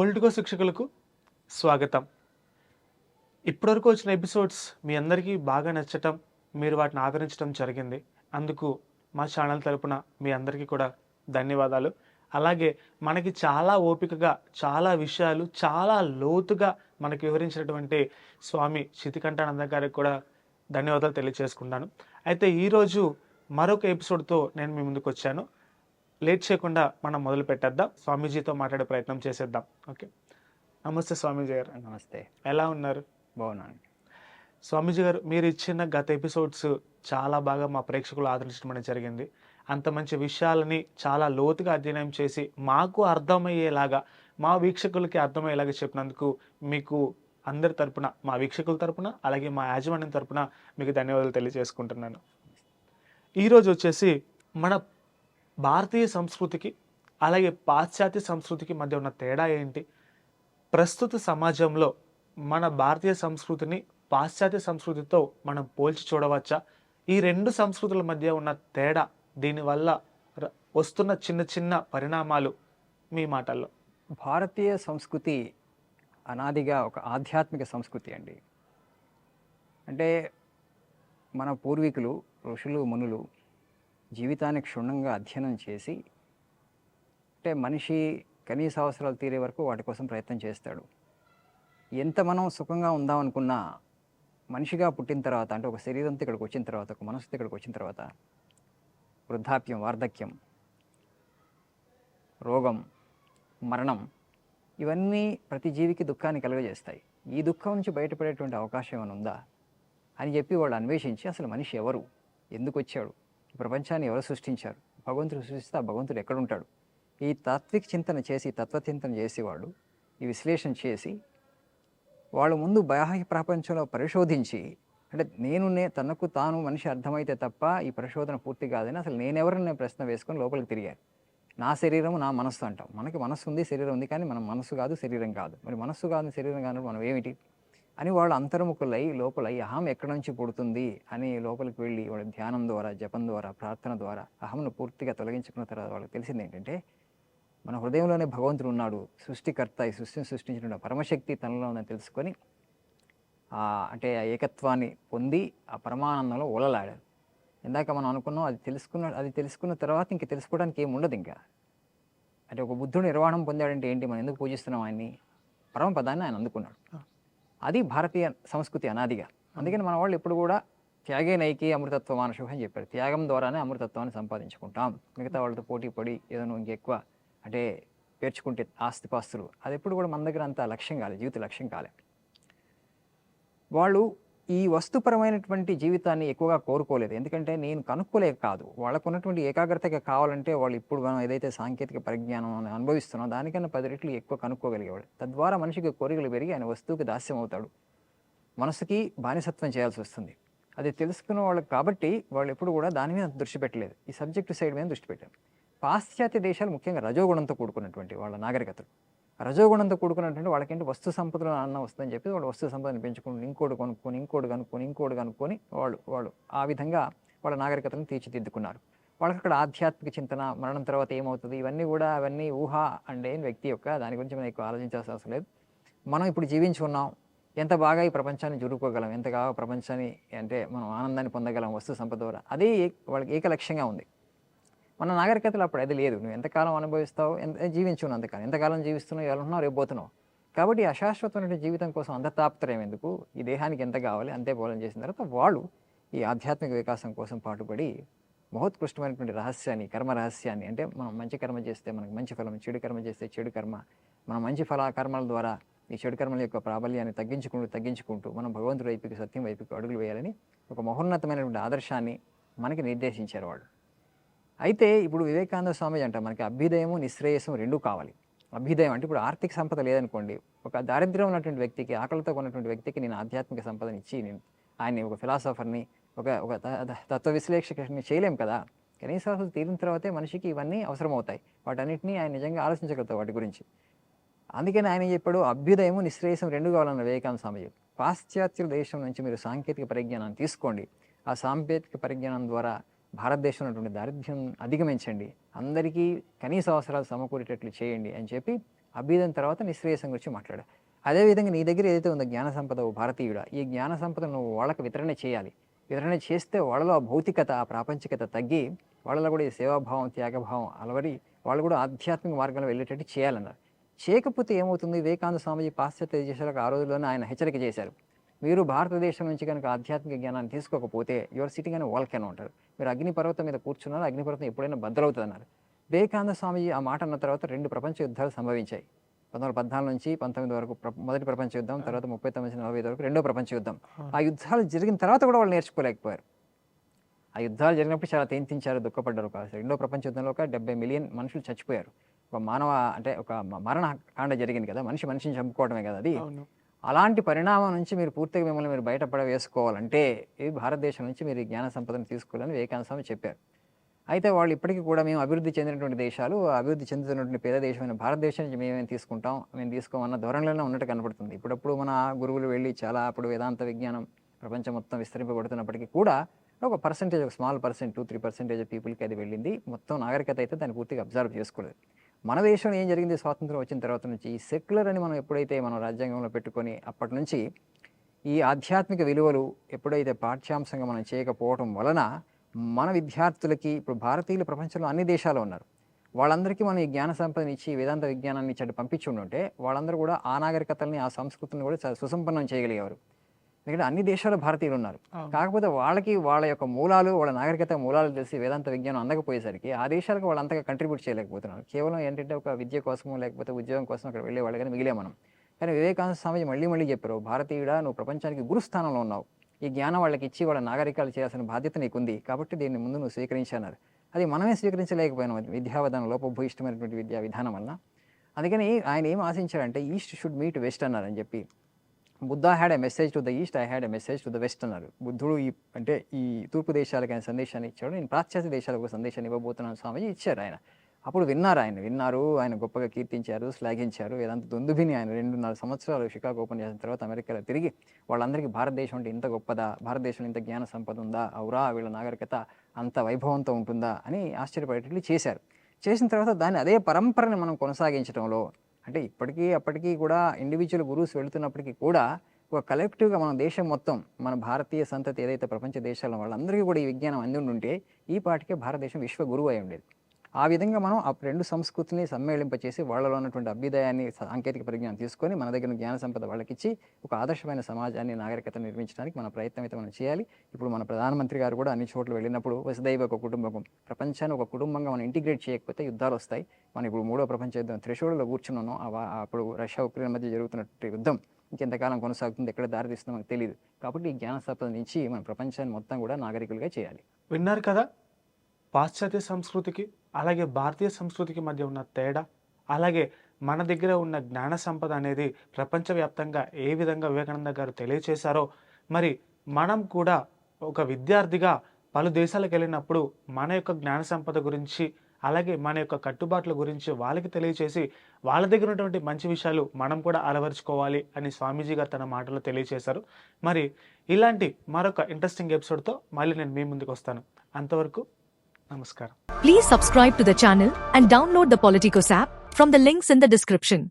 Politico శిక్షకులకు స్వాగతం. ఇప్పటివరకు వచ్చిన ఎపిసోడ్స్ మీ అందరికీ బాగా నచ్చటం మీరు వాటిని ఆదరించడం జరిగింది. అందుకు మా ఛానల్ తరపున మీ అందరికీ కూడా ధన్యవాదాలు. అలాగే మనకి చాలా ఓపికగా చాలా విషయాలు చాలా లోతుగా మనకి వివరించినటువంటి స్వామి చితికంఠానంద గారికి కూడా ధన్యవాదాలు తెలియజేసుకున్నాను అయితే ఈరోజు మరొక ఎపిసోడ్తో నేను మీ ముందుకు వచ్చాను. లేట్ చేయకుండా మనం మొదలు పెట్టేద్దాం. స్వామీజీతో మాట్లాడే ప్రయత్నం చేసేద్దాం. ఓకే. నమస్తే స్వామీజీ గారు. నమస్తే. ఎలా ఉన్నారు? బాగున్నాను స్వామీజీ గారు మీరు ఇచ్చిన గత ఎపిసోడ్స్ చాలా బాగా మా ప్రేక్షకులు ఆదరించడం అనేది జరిగింది. అంత మంచి విషయాలని చాలా లోతుగా అధ్యయనం చేసి మాకు అర్థమయ్యేలాగా మా వీక్షకులకి అర్థమయ్యేలాగా చెప్పినందుకు మీకు అందరి తరపున మా వీక్షకుల తరపున అలాగే మా యాజమాన్యం తరపున మీకు ధన్యవాదాలు తెలియజేసుకుంటున్నాను. ఈరోజు వచ్చేసి మన భారతీయ సంస్కృతికి అలాగే పాశ్చాత్య సంస్కృతికి మధ్య ఉన్న తేడా ఏంటి? ప్రస్తుత సమాజంలో మన భారతీయ సంస్కృతిని పాశ్చాత్య సంస్కృతితో మనం పోల్చి చూడవచ్చా? ఈ రెండు సంస్కృతుల మధ్య ఉన్న తేడా దీనివల్ల వస్తున్న చిన్న చిన్న పరిణామాలు మీ మాటల్లో. భారతీయ సంస్కృతి అనాదిగా ఒక ఆధ్యాత్మిక సంస్కృతి అండి. అంటే మన పూర్వీకులు ఋషులు మునులు జీవితాన్ని క్షుణ్ణంగా అధ్యయనం చేసి అంటే మనిషి కనీస అవసరాలు తీరే వరకు వాటి కోసం ప్రయత్నం చేస్తాడు. ఎంత మనం సుఖంగా ఉందామనుకున్నా మనిషిగా పుట్టిన తర్వాత అంటే ఒక శరీరంతో ఇక్కడికి వచ్చిన తర్వాత ఒక మనసుతో ఇక్కడికి వచ్చిన తర్వాత వృద్ధాప్యం వార్ధక్యం రోగం మరణం ఇవన్నీ ప్రతి జీవికి దుఃఖాన్ని కలుగజేస్తాయి. ఈ దుఃఖం నుంచి బయటపడేటువంటి అవకాశం ఏమైనా ఉందా? అని చెప్పి వాళ్ళు అన్వేషించి అసలు మనిషి ఎవరు? ఎందుకు వచ్చాడు? ఈ ప్రపంచాన్ని ఎవరు సృష్టించారు? భగవంతుడు సృష్టిస్తే ఆ భగవంతుడు ఎక్కడుంటాడు? ఈ తాత్విక చింతన చేసి తత్వచింతన చేసి ఈ విశ్లేషణ చేసి వాళ్ళు ముందు బాహ్య ప్రపంచంలో పరిశోధించి అంటే నేను నే తనకు తాను మనిషి అర్థమైతే తప్ప ఈ పరిశోధన పూర్తి కాదని అసలు నేనెవరనే ప్రశ్న వేసుకొని లోపలికి తిరిగాను. నా శరీరం నా మనస్సు అంటాం. మనకి మనస్సు ఉంది శరీరం ఉంది కానీ మనం మనస్సు కాదు శరీరం కాదు. మరి మనస్సు కాదు శరీరం కాదు మనం ఏమిటి? అని వాళ్ళు అంతర్ముఖులై లోపల ఈ అహం ఎక్కడి నుంచి పుడుతుంది అని లోపలికి వెళ్ళి వాళ్ళ ధ్యానం ద్వారా జపం ద్వారా ప్రార్థన ద్వారా అహంను పూర్తిగా తొలగించుకున్న తర్వాత వాళ్ళకి తెలిసింది ఏంటంటే మన హృదయంలోనే భగవంతుడు ఉన్నాడు సృష్టికర్త ఈ సృష్టిని సృష్టించిన పరమశక్తి తనలో ఉందని తెలుసుకొని అంటే ఆ ఏకత్వాన్ని పొంది ఆ పరమానందంలో ఓలలాడారు ఇందాక మనం అనుకున్నాం అది తెలుసుకున్న అది తెలుసుకున్న తర్వాత ఇంక తెలుసుకోవడానికి ఏమి ఉండదు ఇంకా. అంటే ఒక బుద్ధుడు నిర్వాణం పొందాడంటే ఏంటి? మనం ఎందుకు పూజిస్తున్నాం ఆయన్ని? పరమపదాన్ని ఆయన అందుకున్నాడు. అది భారతీయ సంస్కృతి అనాదిగా. అందుకని మన వాళ్ళు ఎప్పుడు కూడా త్యాగే నైకి అమృతత్వ మానసు అని చెప్పారు. త్యాగం ద్వారానే అమృతత్వాన్ని సంపాదించుకుంటాం. మిగతా వాళ్ళతో పోటీ పడి ఏదైనా ఇంకెక్కువ అంటే పేర్చుకుంటే ఆస్తిపాస్తులు. అది ఎప్పుడు కూడా మన దగ్గర అంత లక్ష్యం కాలేదు జీవిత లక్ష్యం కాలేదు. వాళ్ళు ఈ వస్తుపరమైనటువంటి జీవితాన్ని ఎక్కువగా కోరుకోలేదు. ఎందుకంటే నేను కనుక్కోలేక కాదు. వాళ్ళకు ఉన్నటువంటి ఏకాగ్రతగా కావాలంటే వాళ్ళు ఇప్పుడు మనం ఏదైతే సాంకేతిక పరిజ్ఞానం అని అనుభవిస్తున్నాం దానికన్నా పది రెట్లు ఎక్కువ కనుక్కోగలిగేవాడు. తద్వారా మనిషికి కోరికలు పెరిగి ఆయన వస్తువుకి దాస్యం అవుతాడు మనసుకి బానిసత్వం చేయాల్సి వస్తుంది. అది తెలుసుకున్న వాళ్ళకి కాబట్టి వాళ్ళు ఎప్పుడు కూడా దాని మీద దృష్టి పెట్టలేదు. ఈ సబ్జెక్టు సైడ్ మీద దృష్టి పెట్టారు. పాశ్చాత్య దేశాలు ముఖ్యంగా రజోగుణంతో కూడుకున్నటువంటి వాళ్ళ నాగరికతలు. రజోగుణంతో కూడుకున్నటువంటి వాళ్ళకేంటి? వస్తు సంపదలు అన్న వస్తుందని చెప్పి వాళ్ళు వస్తు సంపదను పెంచుకుని ఇంకోటి కొనుక్కొని ఇంకోటి కనుక్కొని ఇంకోటి కనుక్కొని వాళ్ళు వాళ్ళు ఆ విధంగా వాళ్ళ నాగరికతను తీర్చిదిద్దుకున్నారు. వాళ్ళకి అక్కడ ఆధ్యాత్మిక చింతన మరణం తర్వాత ఏమవుతుంది? ఇవన్నీ కూడా అవన్నీ ఊహ అంటే వ్యక్తి యొక్క దాని గురించి మనం ఎక్కువ ఆలోచించాల్సిన అవసరం లేదు. మనం ఇప్పుడు జీవించి ఉన్నాం. ఎంత బాగా ఈ ప్రపంచాన్ని జరుపుకోగలం ఎంతగా ప్రపంచాన్ని అంటే మనం ఆనందాన్ని పొందగలం వస్తు సంపద ద్వారా. అదే ఏ- వాళ్ళకి ఏకలక్ష్యంగా ఉంది. మన నాగరికతలో అప్పుడు అది లేదు. నువ్వు ఎంతకాలం అనుభవిస్తావు? ఎంత జీవించున్నావు అంతకాలం ఎంతకాలం జీవిస్తున్నావు? ఎవరున్నావు రేపు పోతున్నావు. కాబట్టి ఈ అశాశ్వతమైన జీవితం కోసం అంత తాపత్రయం ఎందుకు? ఈ దేహానికి ఎంత కావాలి? అంతే పోలం చేసిన తర్వాత వాళ్ళు ఈ ఆధ్యాత్మిక వికాసం కోసం పాటుపడి మహోత్కృష్టమైనటువంటి రహస్యాన్ని కర్మ రహస్యాన్ని అంటే మనం మంచి కర్మ చేస్తే మనకు మంచి ఫలం చెడు కర్మ చేస్తే చెడు కర్మ మనం మంచి ఫల కర్మల ద్వారా ఈ చెడు కర్మల యొక్క ప్రాబల్యాన్ని తగ్గించుకుంటూ తగ్గించుకుంటూ మనం భగవంతుడి వైపుకి సత్యం వైపుకి అడుగులు వేయాలని ఒక మహోన్నతమైనటువంటి ఆదర్శాన్ని మనకి నిర్దేశించారు వాళ్ళు. అయితే ఇప్పుడు వివేకానంద స్వామి అంట మనకి అభ్యుదయము నిశ్రేయసం రెండూ కావాలి. అభ్యుదయం అంటే ఇప్పుడు ఆర్థిక సంపద లేదనుకోండి ఒక దారిద్ర్యం ఉన్నటువంటి వ్యక్తికి ఆకలితో ఉన్నటువంటి వ్యక్తికి నేను ఆధ్యాత్మిక సంపదని ఇచ్చి నేను ఆయన్ని ఒక ఫిలాసఫర్ని ఒక ఒక త- తత్వ విశ్లేషకుని చేయలేం కదా. కనీస తీరిన తర్వాతే మనిషికి ఇవన్నీ అవసరమవుతాయి. వాటన్నింటినీ వాటన్నిటిని ఆయన నిజంగా ఆలోచించగలుగుతారు వాటి గురించి. అందుకని ఆయన చెప్పాడు అభ్యుదయము నిశ్రేయసం రెండు కావాలన్న వివేకానంద స్వామి పాశ్చాత్య దేశం నుంచి మీరు సాంకేతిక పరిజ్ఞానాన్ని తీసుకోండి. ఆ సాంకేతిక పరిజ్ఞానం ద్వారా భారతదేశంలో ఉన్నటువంటి దారిద్ర్యం అధిగమించండి. అందరికీ కనీస అవసరాలు సమకూరేటట్లు చేయండి అని చెప్పి అభ్యుదం తర్వాత నిశ్రేయసం గురించి మాట్లాడారు అదేవిధంగా నీ దగ్గర ఏదైతే ఉందో జ్ఞాన సంపద ఓ ఈ జ్ఞాన సంపద నువ్వు వాళ్ళకి వితరణ చేయాలి. వితరణ చేస్తే వాళ్ళలో ఆ భౌతికత ఆ ప్రాపంచికత తగ్గి వాళ్ళలో కూడా ఈ సేవాభావం త్యాగభావం అలవడి వాళ్ళు కూడా ఆధ్యాత్మిక మార్గంలో వెళ్ళేటట్టు చేయాలన్నారు. చేయకపోతే ఏమవుతుంది? వివేకానంద స్వామిజీ పాశ్చాత్య దేశాలకు ఆ రోజుల్లోనే ఆయన హెచ్చరిక చేశారు. మీరు భారతదేశం నుంచి కనుక ఆధ్యాత్మిక జ్ఞానాన్ని తీసుకోకపోతే యువర్ సిటింగ్ అనే వాల్కెన్ ఉంటారు మీరు అగ్నిపర్వతం మీద కూర్చున్నారు అగ్నిపర్వతం ఎప్పుడైనా బద్దలవుతుంది అన్నారు వివేకానంద స్వామిజీ ఆ మాట అన్న తర్వాత రెండు ప్రపంచ యుద్ధాలు సంభవించాయి. పంతొమ్మిది పద్నాలుగు నుంచి పంతొమ్మిది వరకు మొదటి ప్రపంచ యుద్ధం తర్వాత ముప్పై తొమ్మిది నుంచి నలభై వరకు రెండో ప్రపంచ యుద్ధం. ఆ. యుద్ధాలు జరిగిన తర్వాత కూడా వాళ్ళు నేర్చుకోలేకపోయారు. ఆ యుద్ధాలు జరిగినప్పుడు చాలా తేంతించారు దుఃఖపడ్డారు ఒక రెండో ప్రపంచ యుద్ధంలో ఒక డెబ్బై మిలియన్ మనుషులు చచ్చిపోయారు. ఒక మానవ అంటే ఒక మరణ కాండ జరిగింది కదా మనిషి మనిషిని చంపుకోవడమే కదా అది. అలాంటి పరిణామం నుంచి మీరు పూర్తిగా మిమ్మల్ని మీరు బయటపడ వేసుకోవాలంటే ఇవి భారతదేశం నుంచి మీరు జ్ఞాన సంపదను తీసుకోవాలని వివేకానంద స్వామి చెప్పారు. అయితే వాళ్ళు ఇప్పటికీ కూడా మేము అభివృద్ధి చెందినటువంటి దేశాలు అభివృద్ధి చెందుతున్నటువంటి పేద దేశమైన భారతదేశం నుంచి మేమేం తీసుకుంటాం మేము తీసుకోమన్న ధోరణిలోనే ఉన్నట్టు కనపడుతుంది. ఇప్పుడప్పుడు మన గురువులు వెళ్ళి చాలా అప్పుడు వేదాంత విజ్ఞానం ప్రపంచం మొత్తం విస్తరింపబడుతున్నప్పటికీ కూడా ఒక పర్సెంటేజ్ ఒక small percent two three percentage పీపుల్కి అది వెళ్ళింది. మొత్తం నాగరికత అయితే దాన్ని పూర్తిగా అబ్జర్వ్ చేసుకోలేదు. మన దేశంలో ఏం జరిగింది? స్వాతంత్రం వచ్చిన తర్వాత నుంచి ఈ సెక్యులర్ అని మనం ఎప్పుడైతే మనం రాజ్యాంగంలో పెట్టుకొని అప్పటి నుంచి ఈ ఆధ్యాత్మిక విలువలు ఎప్పుడైతే పాఠ్యాంశంగా మనం చేయకపోవడం వలన మన విద్యార్థులకి ఇప్పుడు భారతీయులు ప్రపంచంలో అన్ని దేశాలు ఉన్నారు. వాళ్ళందరికీ మనం ఈ జ్ఞాన సంపదని ఇచ్చి వేదాంత విజ్ఞానాన్ని ఇచ్చి అటు పంపించి ఉంటే వాళ్ళందరూ కూడా ఆ నాగరికతల్ని ఆ సంస్కృతిని కూడా సుసంపన్నం చేయగలిగేవారు. ఎందుకంటే అన్ని దేశాల భారతీయులు ఉన్నారు. కాకపోతే వాళ్ళకి వాళ్ళ యొక్క మూలాలు వాళ్ళ నాగరికత మూలాలు తెలిసి వేదాంత విజ్ఞానం అందకపోయేసరికి ఆ దేశాలకు వాళ్ళు అంతగా కంట్రిబ్యూట్ చేయలేకపోతున్నారు. కేవలం ఏంటంటే ఒక విద్య కోసమో లేకపోతే ఉద్యోగం కోసం అక్కడ వెళ్ళే వాళ్ళు కానీ మిగిలే మనం. కానీ వివేకానంద స్వామి మళ్ళీ మళ్ళీ చెప్పారు భారతీయుడా నువ్వు ప్రపంచానికి గురుస్థానంలో ఉన్నావు. ఈ జ్ఞానం వాళ్ళకి ఇచ్చి వాళ్ళ నాగరికాలు చేయాల్సిన బాధ్యత నీకుంది. కాబట్టి దీన్ని ముందు నువ్వు స్వీకరించన్నారు. అది మనమే స్వీకరించలేకపోయినాం విద్యావిధానం లోపభూయిష్టమైనటువంటి విద్యా విధానం వల్ల అందుకని ఆయన ఏం ఆశించాడంటే ఈస్ట్ షుడ్ మీట్ వెస్ట్ అన్నారని చెప్పి. Buddha had a message to the east I had a message to the west అన్నారు. బుద్ధుడు ఈ అంటే ఈ తూర్పు దేశాలకు ఆయన సందేశాన్ని ఇచ్చాడు. నేను పాశ్చాత్య దేశాలకు ఒక సందేశాన్ని ఇవ్వబోతున్నాను స్వామి ఇచ్చారు ఆయన. అప్పుడు విన్నారు ఆయన విన్నారు ఆయన గొప్పగా కీర్తించారు శ్లాఘించారు. ఏదంత దుందుభిని ఆయన రెండున్నర సంవత్సరాలు షికాగో ఓపెన్ చేసిన తర్వాత అమెరికాలో తిరిగి వాళ్ళందరికీ భారతదేశం అంటే ఇంత గొప్పదా? భారతదేశంలో ఇంత జ్ఞాన సంపద ఉందా? అవురా వీళ్ళ నాగరికత అంత వైభవంతో ఉంటుందా? అని ఆశ్చర్యపడేటట్లు చేశారు. చేసిన తర్వాత దాన్ని అదే పరంపరని మనం కొనసాగించడంలో అంటే ఇప్పటికీ అప్పటికీ కూడా ఇండివిజువల్ గురూస్ వెళుతున్నప్పటికీ కూడా ఒక కలెక్టివ్గా మన దేశం మొత్తం మన భారతీయ సంతతి ఏదైతే ప్రపంచ దేశాల వాళ్ళందరికీ కూడా ఈ విజ్ఞానం అంది ఉంటే ఈ పాటికే భారతదేశం విశ్వ గురువు అయి ఉండేది. ఆ విధంగా మనం ఆ రెండు సంస్కృతిని సమ్మేళింపచేసి వాళ్ళలో ఉన్నటువంటి అభ్యుదయాన్ని సాంకేతిక పరిజ్ఞానం తీసుకొని మన దగ్గర జ్ఞాన సంపద వాళ్ళకిచ్చి ఒక ఆదర్శమైన సమాజాన్ని నాగరికతను నిర్మించడానికి మన ప్రయత్నం అయితే మనం చేయాలి. ఇప్పుడు మన ప్రధానమంత్రి గారు కూడా అన్ని చోట్ల వెళ్ళినప్పుడు వసుదైవ ఒక కుటుంబం ప్రపంచాన్ని ఒక కుటుంబంగా మనం ఇంటిగ్రేట్ చేయకపోతే యుద్ధాలు వస్తాయి. మనం ఇప్పుడు మూడో ప్రపంచ యుద్ధం త్రిశూడలో కూర్చున్నాం అప్పుడు రష్యా ఉక్రెయిన్ మధ్య జరుగుతున్న యుద్ధం ఇంకెంతకాలం కొనసాగుతుంది ఎక్కడ దారితీస్తుందో మనకు తెలియదు కాబట్టి ఈ జ్ఞాన సంపద నుంచి మన ప్రపంచాన్ని మొత్తం కూడా నాగరికులుగా చేయాలి. విన్నారు కదా? పాశ్చాత్య సంస్కృతికి అలాగే భారతీయ సంస్కృతికి మధ్య ఉన్న తేడా అలాగే మన దగ్గర ఉన్న జ్ఞాన సంపద అనేది ప్రపంచవ్యాప్తంగా ఏ విధంగా వివేకానంద గారు తెలియచేశారో మరి మనం కూడా ఒక విద్యార్థిగా పలు దేశాలకు వెళ్ళినప్పుడు మన యొక్క జ్ఞాన సంపద గురించి అలాగే మన యొక్క కట్టుబాట్ల గురించి వాళ్ళకి తెలియచేసి వాళ్ళ దగ్గర ఉన్నటువంటి మంచి విషయాలు మనం కూడా అలవరుచుకోవాలి అని స్వామీజీ గారు తన మాటలో తెలియచేశారు. మరి ఇలాంటి మరొక ఇంట్రెస్టింగ్ ఎపిసోడ్తో మళ్ళీ నేను మీ ముందుకు వస్తాను. అంతవరకు Please subscribe to the channel and download the Politico app from the links in the description.